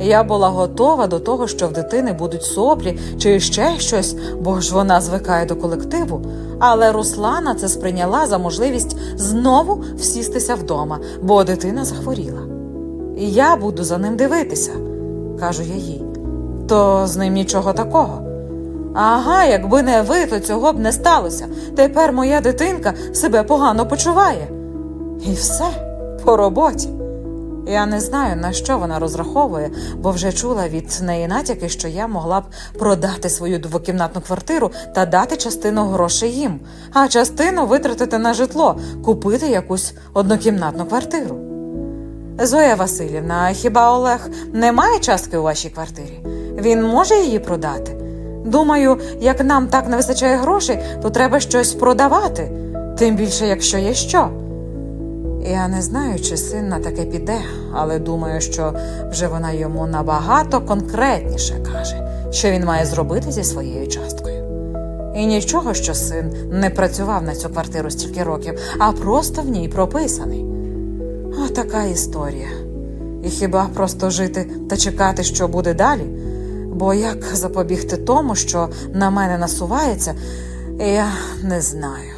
Я була готова до того, що в дитини будуть соплі чи ще щось, бо ж вона звикає до колективу. Але Руслана це сприйняла за можливість знову всістися вдома, бо дитина захворіла. Я буду за ним дивитися, кажу я їй. То з ним нічого такого. Ага, якби не ви, то цього б не сталося. Тепер моя дитинка себе погано почуває. І все по роботі. Я не знаю, на що вона розраховує, бо вже чула від неї натяки, що я могла б продати свою двокімнатну квартиру та дати частину грошей їм, а частину витратити на житло, купити якусь однокімнатну квартиру. Зоя Васильівна, хіба Олег не має частки у вашій квартирі? Він може її продати? Думаю, як нам так не вистачає грошей, то треба щось продавати, тим більше, якщо є що. Я не знаю, чи син на таке піде, але думаю, що вже вона йому набагато конкретніше каже, що він має зробити зі своєю часткою. І нічого, що син не працював на цю квартиру стільки років, а просто в ній прописаний. А така історія. І хіба просто жити та чекати, що буде далі? Бо як запобігти тому, що на мене насувається, я не знаю.